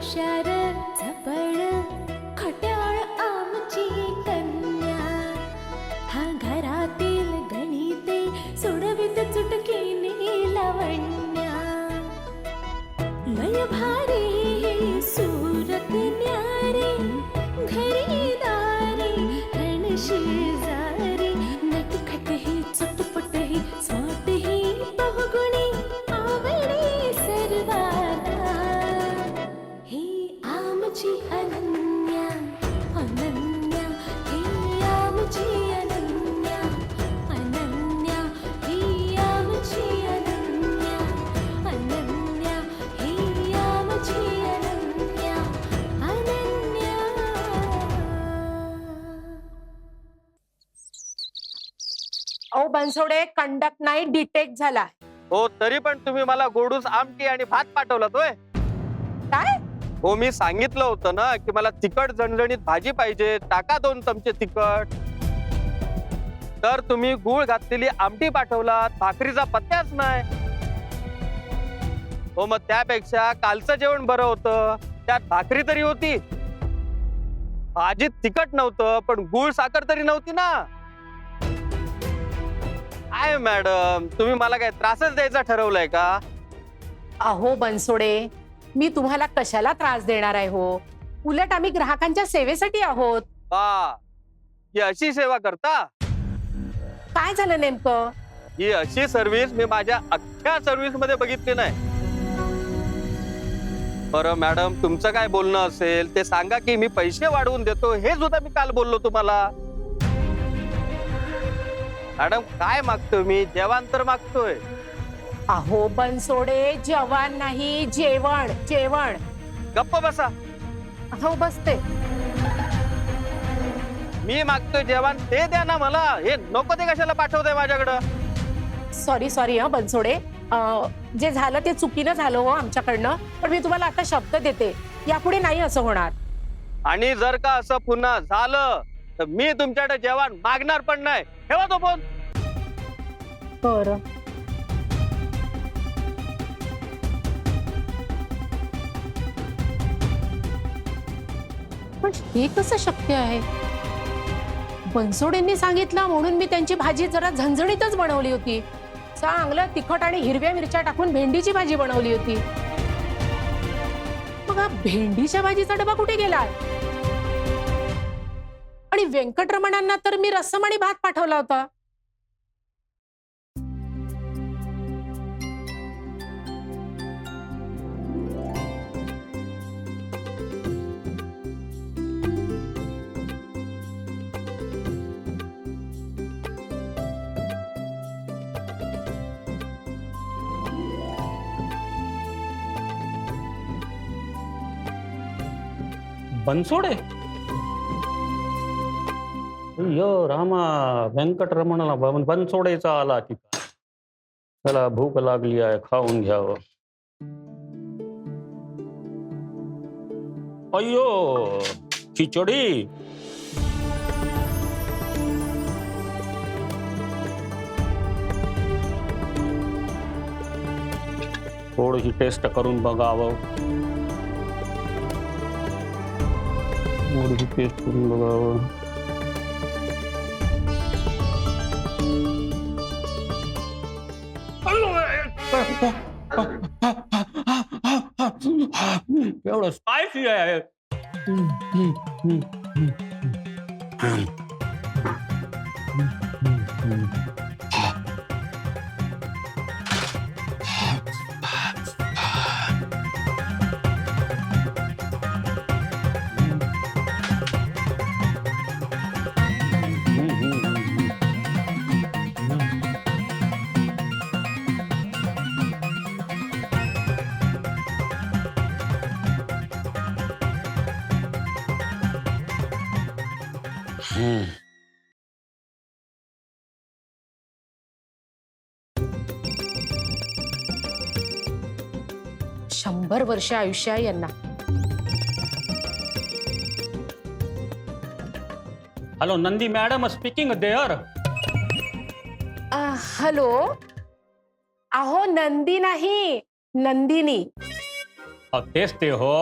shattered. Bansode conduct नाही detect झाला. हो तरी पण तुम्ही मला गोडूस आमटी आणि भात पाठवला तोय काय? हो मी सांगितलं होतं ना की मला तिखट झणझणीत भाजी पाहिजे टाका दोन चमचे तिखट. तर तुम्ही गुळ घातलेली आमटी पाठवलात भाकरीचा पत्त्याच नाही. हो मग त्यापेक्षा कालचं जेवण बरं होतं त्यात भाकरी तरी होती. भाजीत तिखट नव्हतं पण गुळ साखर तरी नव्हती ना. काय मॅडम? तुम्ही मला काय त्रासच द्यायचा ठरवलंय का? अहो बनसोडे मी तुम्हाला कशाला त्रास देणार आहे हो? उलट आम्ही ग्राहकांच्या सेवेसाठी आहोत. वा ही अशी सेवा करता? काय झालं नेमकं? ही अशी सर्व्हिस मी माझ्या अख्ख्या सर्व्हिसमध्ये बघितली नाही. बरं मॅडम तुमचं काय बोलणं असेल ते सांगा की मी पैसे वाढवून देतो हे सुद्धा मी काल बोललो तुम्हाला. मॅडम काय मागतोय मी? जेवण तर मागतोय. अहो बनसोडे जवान नाही जेवण जेवण. गप्प बसा. हो बसते. मी मागतोय जेवण ते द्या ना मला. हे नको ते कशाला पाठवतंय माझ्याकडं. सॉरी सॉरी हा बनसोडे अं, जे झालं ते चुकीनं झालं हो आमच्याकडनं. पण मी तुम्हाला आता शब्द देते. यापुढे नाही असं होणार. आणि जर का असं पुन्हा झालं तर मी तुमच्याकडे जेवण मागणार पण नाही. ठेवा तो फोन. बर. पण हे कसं शक्य आहे? बनसोडेंनी सांगितलं म्हणून मी त्यांची भाजी जरा झणझणीतच बनवली होती. चांगलं तिखट आणि हिरव्या मिरच्या टाकून भेंडीची भाजी बनवली होती. मग हा भेंडीच्या भाजीचा डबा कुठे गेलाय आणि व्यंकटरमणांना तर मी रस्सम आणि भात पाठवला होता. बनसोडे यो रामा व्यंकटरमणाला बन- बनसोडेचा आला की त्याला भूक लागली आहे खाऊन घ्यावं. अय्यो खिचडी! थोडीशी टेस्ट करून बघावं. थोडीशी टेस्ट करून बघावं. एवढं स्पायसी आहे हम्म. शंभर वर्ष आयुष्य आहे यांना. Hello Nandi madam speaking there uh, hello अहो नंदी नाही नंदिनी. तेच ते हो.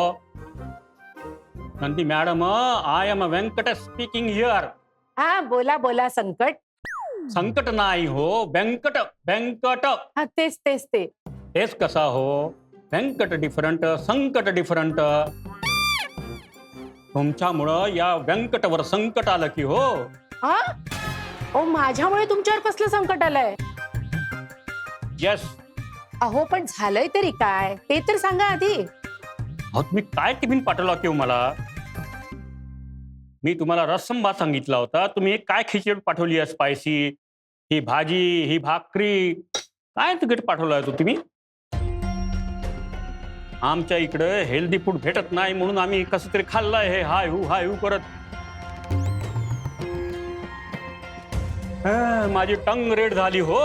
Nandi madam I am Venkat speaking here हा बोला बोला संकट. संकट नाही हो व्यंकट व्यंकट हा तेच तेच ते. तेच कसा हो? व्यंकट डिफरंट संकट डिफरंट तुमच्यामुळं या व्यंकटवर संकट आलं की हो. हा? ओ माझ्यामुळे तुमच्यावर कसलं संकट आलंय? येस अहो पण झालंय तरी काय? ते तर सांगा आधी. अहो तुम्ही काय टिफिन पाठवला की हो मला? मी तुम्हाला रस्सम भात सांगितला होता. तुम्ही काय खिचडी पाठवली आहे स्पायसी ही भाजी ही भाकरी? काय तिकीट पाठवलं आहे तो तुम्ही? आमच्या इकडे हेल्दी फूड भेटत नाही म्हणून आम्ही कसं तरी खाल्लंय हे हाय हू हाय हू करत. माझी टंग रेड झाली हो.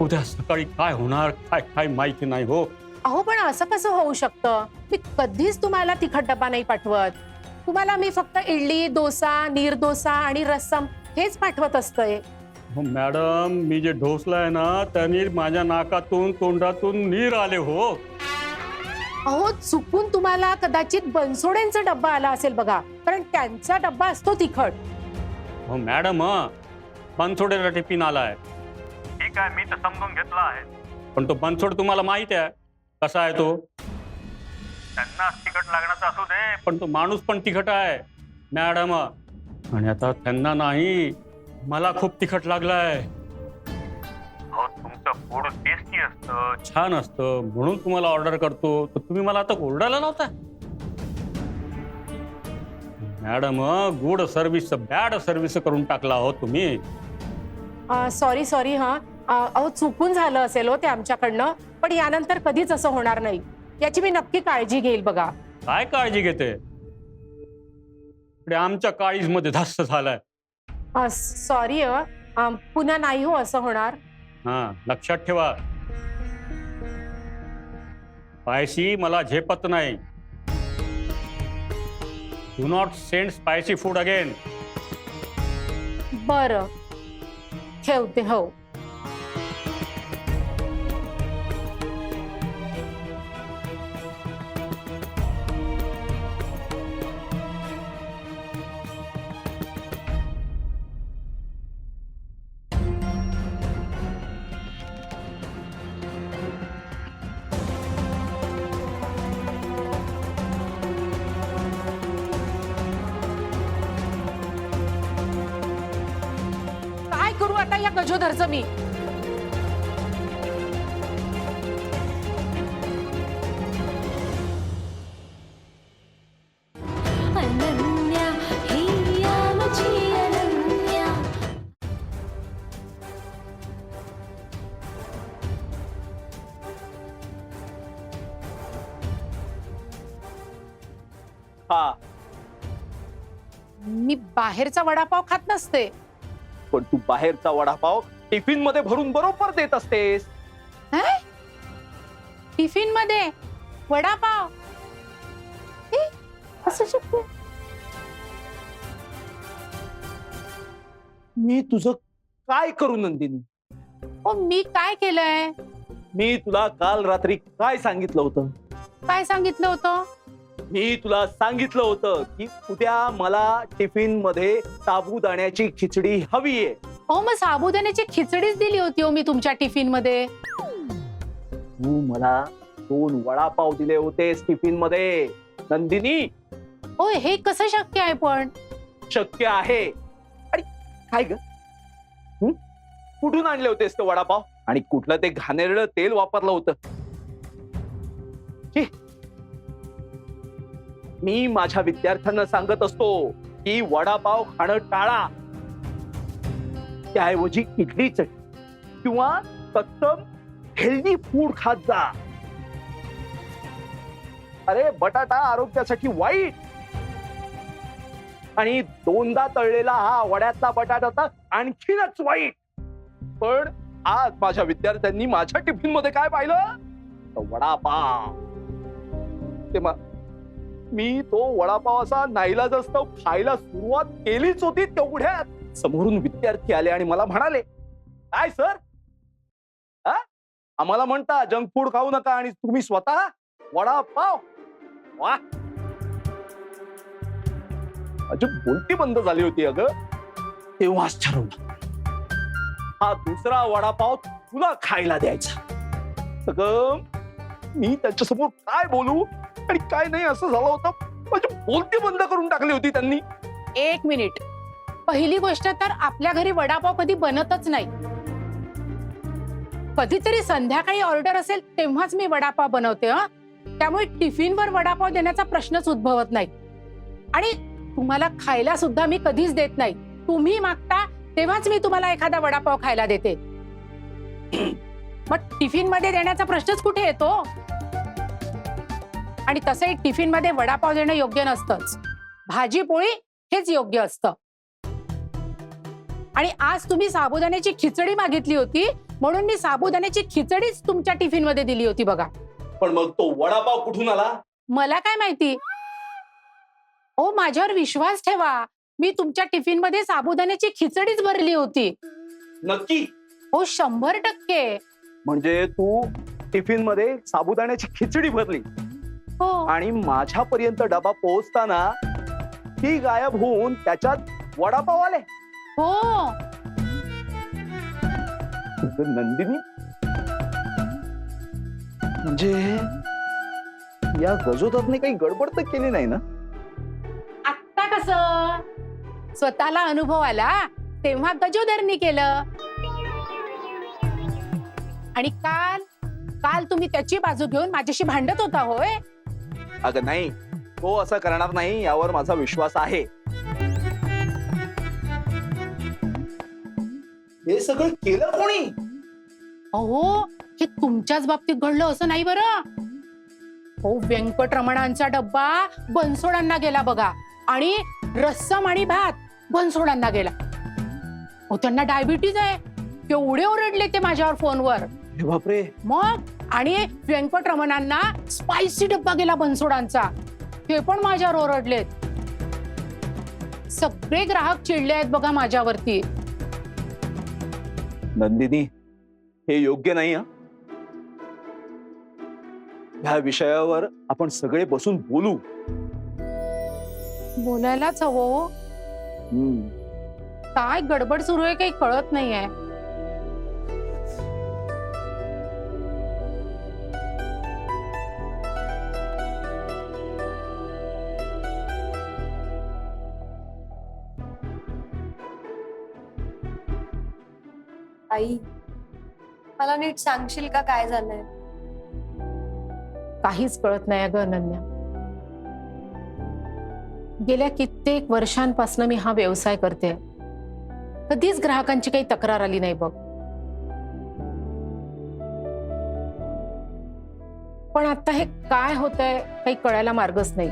उद्या सकाळी काय होणार काय काय माहिती नाही हो. अहो पण असं कसं होऊ शकतं? मी कधीच तुम्हाला तिखट डबा नाही पाठवत. तुम्हाला मी फक्त इडली डोसा नीर डोसा आणि रस्सम हेच पाठवत असतंय हो मॅडम मी जे ढोसलाय ना त्यांनी माझ्या नाकातून तोंडातून नीर आले हो. अहो चुकून तुम्हाला कदाचित बनसोड्यांचा डब्बा आला असेल बघा कारण त्यांचा डब्बा असतो तिखट. हो मॅडम बनसोडेला टिफिन आलाय. ठीक आहे मी तर समजून घेतला आहे. पण तो बनसोड तुम्हाला माहीत आहे. कसा आहे तो? त्यांना तिखट लागण्याचा असू दे. पण तो माणूस पण तिखट आहे. मॅडम आणि आता त्यांना नाही. मला खूप तिखट लागलाय. हो तुमचं फूड टेस्टी असतं. छान असतं. म्हणून तुम्हाला ऑर्डर करतो. तर तुम्ही मला आता ओरडायला नव्हता madam good service bad service करून टाकला हो तुम्ही. सॉरी सॉरी हा. अ, अहो चुकून झालं असेल हो ते आमच्याकडनं. पण यानंतर कधीच असं होणार नाही. याची मी नक्की काळजी घेईल बघा. काय काळजी घेते? इकडे आमच्या काळीजमध्ये धास्त झालाय. सॉरी पुन्हा नाही हो असं होणार. हा लक्षात ठेवा. स्पायसी मला झेपत नाही. Do not send spicy food again बरं. ठेवते हो. या गजोधरचं मी? हा. मी बाहेरचा वडापाव खात नसते. पण तू बाहेरचा वडापाव टिफिनमध्ये भरून बरोबर देत असतेस. टिफिनमध्ये वडापाव? असं मी तुझं काय करू नंदिनी? ओ मी काय केलंय? मी तुला काल रात्री काय सांगितलं होतं? काय सांगितलं होतं? मी तुला सांगितलं होतं की उद्या मला टिफिनमध्ये साबुदाण्याची खिचडी हवी आहे. हो मग साबुदाण्याची खिचडीच दिली होती हो मी तुमच्या टिफिनमध्ये तू मला दोन वडापाव दिले होतेस टिफिनमध्ये नंदिनी! हो हे कसं शक्य आहे पण? शक्य आहे. आणि काय ग? हं? कुठून आणले होतेस ते वडापाव? आणि कुठलं ते घाणेरडं तेल वापरलं होतं? छी. मी माझ्या विद्यार्थ्यांना सांगत असतो की वडापाव खाणं टाळा. त्याऐवजी इडली चटणी किंवा तत्सम हेल्दी फूड खात जा. अरे बटाटा आरोग्यासाठी वाईट. आणि दोनदा तळलेला हा वड्यातला बटाटा तर आणखीनच वाईट. पण आज माझ्या विद्यार्थ्यांनी माझ्या टिफिनमध्ये काय पाहिलं? वडापाव. ते मी तो वडापाव असा नाईलाज असतो खायला सुरुवात केलीच होती तेवढ्यात समोरून विद्यार्थी आले आणि मला म्हणाले काय सर? आम्हाला म्हणता जंक फूड खाऊ नका आणि तुम्ही स्वतः वडापाव वा अजून बोलती बंद झाली होती अगं. तेव्हाच ठरवलं हा दुसरा वडापाव तुला खायला द्यायचा. अगं मी त्यांच्यासमोर काय बोलू? आणि काय नाही असं झालं होतं. माझी बोलती बंद करून टाकली होती त्यांनी. एक मिनिट. पहिली गोष्ट तर आपल्या घरी वडापाव कधी बनतच नाही. कधीतरी संध्याकाळी ऑर्डर असेल तेव्हाच मी वडापाव बनवते हा. त्यामुळे टिफिनवर वडापाव देण्याचा प्रश्नच उद्भवत नाही. आणि तुम्हाला खायला सुद्धा मी कधीच देत नाही. तुम्ही मागता तेव्हाच मी तुम्हाला एखादा वडापाव खायला देते. मग टिफिनमध्ये देण्याचा प्रश्नच कुठे येतो? आणि तसंही टिफिनमध्ये वडापाव देणं योग्य नसतंच. भाजी पोळी हेच योग्य असतं. आणि आज तुम्ही साबुदाण्याची खिचडी मागितली होती म्हणून मी साबुदाण्याची खिचडीच तुमच्या टिफिनमध्ये दिली होती बघा. पण मग तो वडापाव कुठून आला? मला काय माहिती? ओ माझ्यावर विश्वास ठेवा. मी तुमच्या टिफिनमध्ये साबुदाण्याची खिचडीच भरली होती. नक्की? हो शंभर टक्के. म्हणजे तू टिफिनमध्ये साबुदाण्याची खिचडी भरली. आणि माझ्यापर्यंत डबा पोहोचताना ती गायब होऊन त्याच्यात वडापाव आले. हो. नंदिनी. म्हणजे या गजोदरने काही गडबड तर केली नाही ना? आत्ता कस? स्वतःला अनुभव आला तेव्हा गजोदरनी केलं. आणि काल काल तुम्ही त्याची बाजू घेऊन माझ्याशी भांडत होता होय? अगं नाही तो असं करणार नाही यावर माझा विश्वास आहे. हे सगळं केलं कोणी? अहो हे तुमच्याच बाबतीत घडलं असं नाही बरं? हो व्यंकटरमणांचा डब्बा बनसोडांना गेला बघा. आणि रस्सम आणि भात बनसोडांना गेला. हो त्यांना डायबिटीज आहे. केवढे ओरडले ते माझ्यावर फोनवर. हे बापरे. मग? आणि व्यंकटरमणांना स्पायसी डब्बा गेला बनसोडांचा. ते पण माझ्यावर ओरडलेत. सगळे ग्राहक चिडले आहेत बघा माझ्यावरती. नंदिनी हे योग्य नाही हं. ह्या विषयावर आपण सगळे बसून बोलू. बोलायलाच हवं हो. काय गडबड सुरू आहे काही कळत नाहीये. आई. मला नीट सांगशील का काय झालंय? काहीच कळत नाही अगं अनन्या. गेल्या कित्येक वर्षांपासून मी हा व्यवसाय करते. कधीच ग्राहकांची काही तक्रार आली नाही बघ. पण आता हे काय होतंय काही कळायला मार्गच नाही.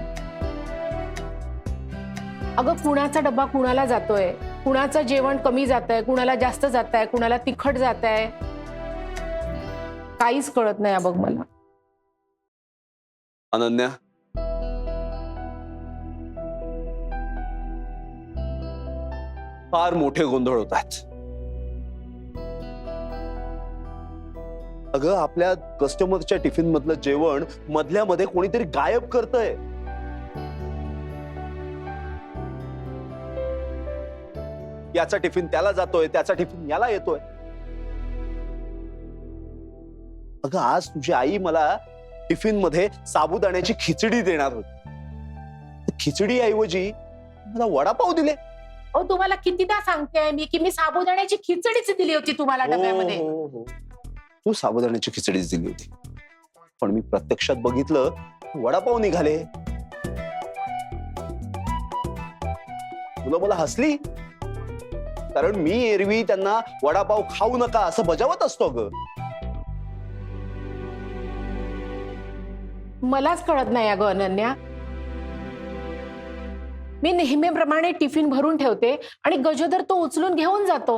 अगं कुणाचा डब्बा कुणाला जातोय? कुणाचं जेवण कमी जात आहे कुणाला जास्त जात आहे कुणाला तिखट जात आहे काहीच कळत नाही बघ मला. अनन्या? फार मोठे गोंधळ होत आहेत. अगं आपल्या कस्टमरच्या टिफिन मधलं जेवण मधल्या मध्ये कोणीतरी गायब करतय. याचा टिफिन त्याला जातोय त्याचा टिफिन याला येतोय. अगं आज तुझी आई मला टिफिनमध्ये साबुदाण्याची खिचडी देणार होती. खिचडी ऐवजी मला वडापाव दिले. हो तुम्हाला कितीदा सांगते मी की मी साबुदाण्याची खिचडीच दिली होती तुम्हाला डब्यामध्ये. हो, हो, हो. तू साबुदाण्याची खिचडीच दिली होती. पण मी प्रत्यक्षात बघितलं वडापाव निघाले. मुलं मला हसली? कारण मी एरवी त्यांना वडापाव खाऊ नका असं बजावत असतो ग. मलाच कळत नाही अगं अनन्या. मी नेहमीप्रमाणे टिफिन भरून ठेवते आणि गजोदर तो उचलून घेऊन जातो.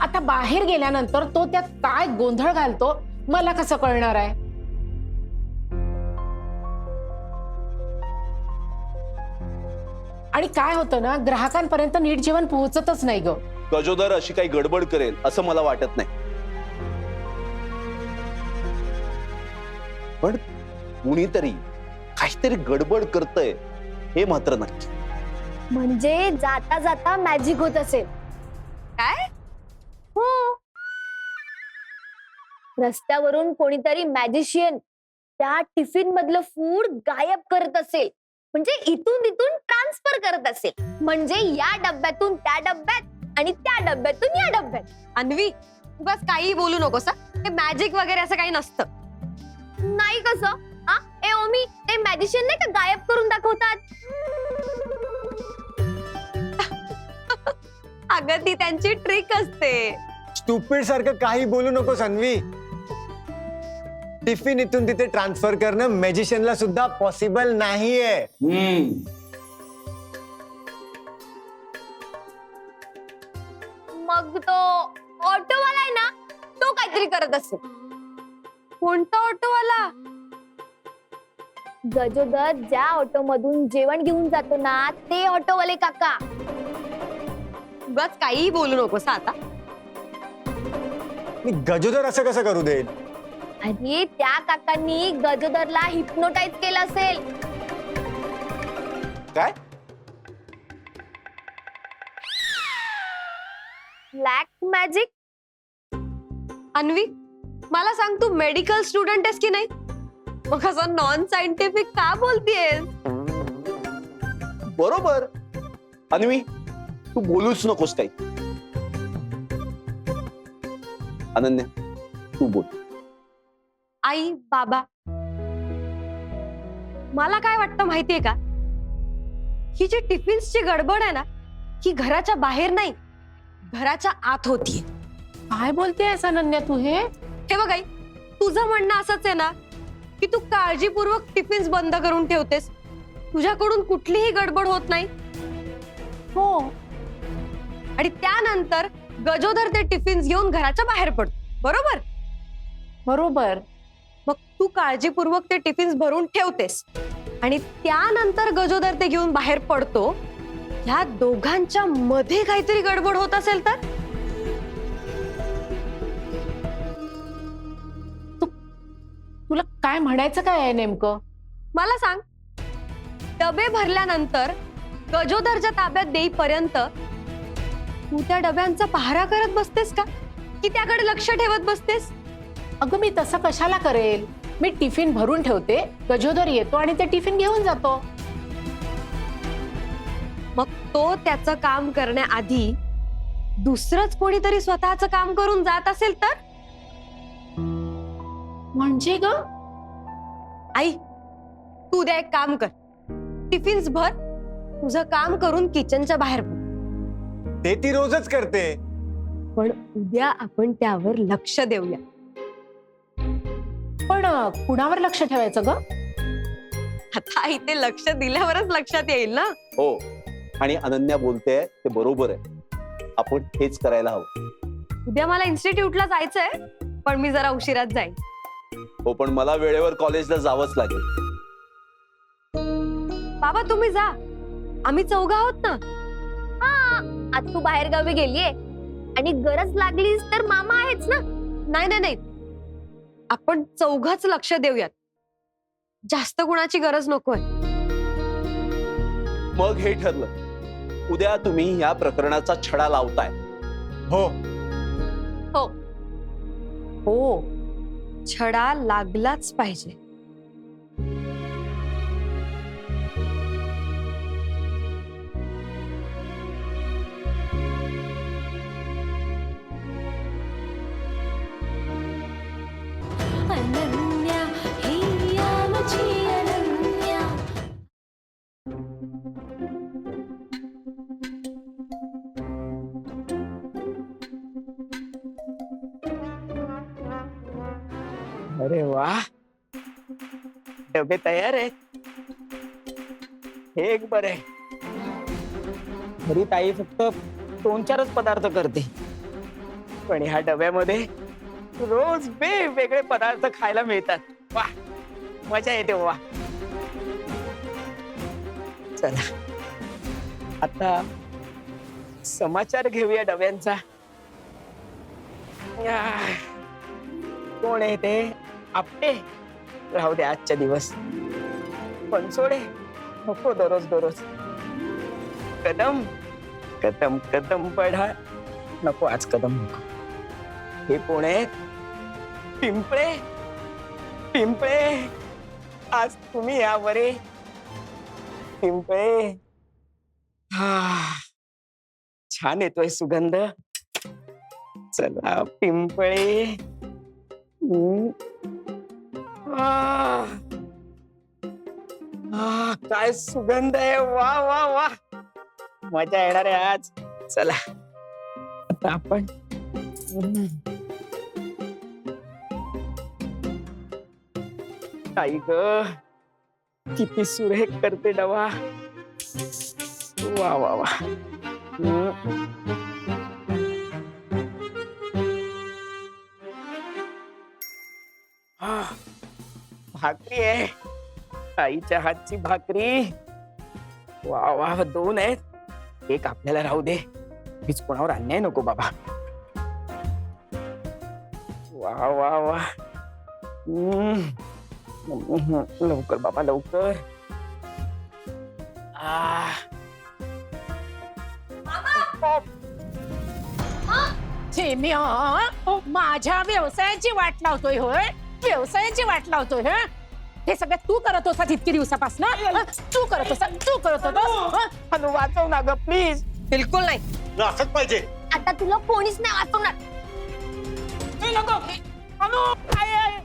आता बाहेर गेल्यानंतर तो त्यात काय गोंधळ घालतो मला कसं कळणार आहे? आणि काय होतं ना ग्राहकांपर्यंत नीट जेवण पोहोचतच नाही ग. गजोदर अशी काही गडबड करेल असं मला वाटत नाही. पण कुणीतरी काहीतरी गडबड करतय हे मात्र नक्की. म्हणजे जाता जाता मॅजिक होत असेल. काय? हो. रस्त्यावरून कोणीतरी मॅजिशियन त्या टिफिन मधलं फूड गायब करत असेल. म्हणजे इथून तिथून ट्रान्सफर करत असेल. म्हणजे या डब्यातून त्या डब्यात आणि त्या डब्यातून या डब्यात. अन्वी उगाच काही बोलू नकोस हा. हे मॅजिक वगैरे असं काही नसतं. नाही कसं? हा? ए ओमी ते मॅजिशियन नाही का गायब करून दाखवतात? अगं ती त्यांची ट्रिक असते. स्टुपिड सारखं काही बोलू नको अन्वी. टिफिन इथून तिथे ट्रान्सफर करणं मॅजिशियनला सुद्धा पॉसिबल नाहीये. असेल. कोणता ऑटोवाला गजोदर ज्या ऑटो मधून जेवण घेऊन जातो ना ते ऑटोवाले काका. उगाच काही बोलू नकोस हा आता. मी गजोदर असं कसं करू देईल आणि त्या काकांनी गजोदरला हिप्नोटाईज केलं असेल. काय? Black magic Anvi? मला सांग तू मेडिकल स्टुडंट आहेस की नाही? मग असं नॉन सायंटिफिक का बोलतेस बरोबर. अन्वी तू बोलूच नकोस काही अनन्या तू बोल. आई बाबा. मला काय वाटतं माहितीये का? ही जी टिफिन्सची गडबड आहे ना ही घराच्या बाहेर नाही घराच्या आत होतीये. काय बोलतेस अनन्या तू हे? हे बघ आई तुझं म्हणणं असंच आहे ना की तू काळजीपूर्वक टिफिन्स बंद करून ठेवतेस. तुझ्याकडून कुठलीही गडबड होत नाही. हो. आणि त्यानंतर गजोदर ते टिफिन्स घेऊन घराच्या बाहेर पडतो बरोबर? बरोबर. मग तू काळजीपूर्वक ते टिफिन्स भरून ठेवतेस. आणि त्यानंतर गजोदर ते घेऊन बाहेर पडतो. ह्या दोघांच्या मध्ये काहीतरी गडबड होत असेल तर? तुला काय म्हणायचं काय आहे नेमकं? मला सांग. डबे भरल्यानंतर गजोदरच्या ताब्यात देईपर्यंत तू त्या डब्यांचा पहारा करत बसतेस का? की त्याकडे लक्ष ठेवत बसतेस? अगं मी तसं कशाला करेल? मी टिफिन भरून ठेवते गजोदर येतो आणि ते टिफिन घेऊन जातो. मग तो त्याचं काम करण्याआधी दुसरंच कोणीतरी स्वतःचं काम करून जात असेल तर? म्हणजे ग? आई तू उद्या एक काम कर. टिफिन्स भर तुझं काम करून किचनच्या बाहेर पड. ते ती रोजच करते. पण उद्या आपण त्यावर लक्ष देऊया. पण अं, कुणावर लक्ष ठेवायचं ग? आता इथे लक्ष दिल्यावरच लक्षात येईल ना? हो. आणि अनन्या बोलते ते बरोबर आहे. आपण हेच करायला हवं. उद्या मला इन्स्टिट्यूटला जायचंय पण मी जरा उशिरात जाईन. हो पण मला वेळेवर कॉलेजला जावंच लागेल. बाबा तुम्ही जा. आम्ही चौघ आहोत ना. हा आज तू बाहेर गावी गेलीये. आणि गरज लागलीस तर मामा आहेच ना. नाही नाही नाही. आपण चौघच लक्ष देऊयात. जास्त कुणाची गरज नकोय. मग हे ठरलं. उद्या तुम्ही या प्रकरणाचा छडा लावताय. हो. हो. छडा लागलाच पाहिजे. अरे वा. डबे तयार आहेत. हे एक बरं आहे. घरी ताई फक्त दोन चारच पदार्थ करते. पण ह्या डब्यामध्ये रोज वेगवेगळे पदार्थ खायला मिळतात. वा मजा येते वा. चला आता समाचार घेऊया डब्यांचा. या. कोण आहे ते? आपटे. राहू दे आजच्या दिवस. पणसोडे नको दररोज दररोज. कदम कदम कदम पढा. नको आज कदम नको. हे पुणे पिंपळे? पिंपळे आज तुम्ही या बरे पिंपळे. हा. छान येतोय सुगंध. चला पिंपळे. हम्म. काय सुगंध आहे. वा वा वा. मजा येणार आहे आज. चला. आता आपण काही आई ग. किती सुरेख करते डवा. वा वा वा. हम्म. भाकरी आहे आईच्या हातची भाकरी। वा वा दोन आहेत। एक आपल्याला राहू दे। मीच कोणावर अन्याय नको, बाबा। वा वा वा लवकर, बाबा, लवकर। माझ्या व्यवसायाची वाट लावतोय, होय? व्यवसायाची वाट लावतोय हं? हे सगळं तू करत होता इतके दिवसापासून? तू करत होता तू करत होता हॅलो. वाचव ना ग प्लीज बिलकुल नाही. असंच पाहिजे. आता तुला कोणीच नाही वाचवणार. हुशार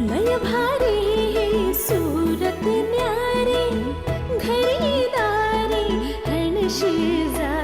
लय भारी सूरत न्यारी घरी दारी हणशी जारी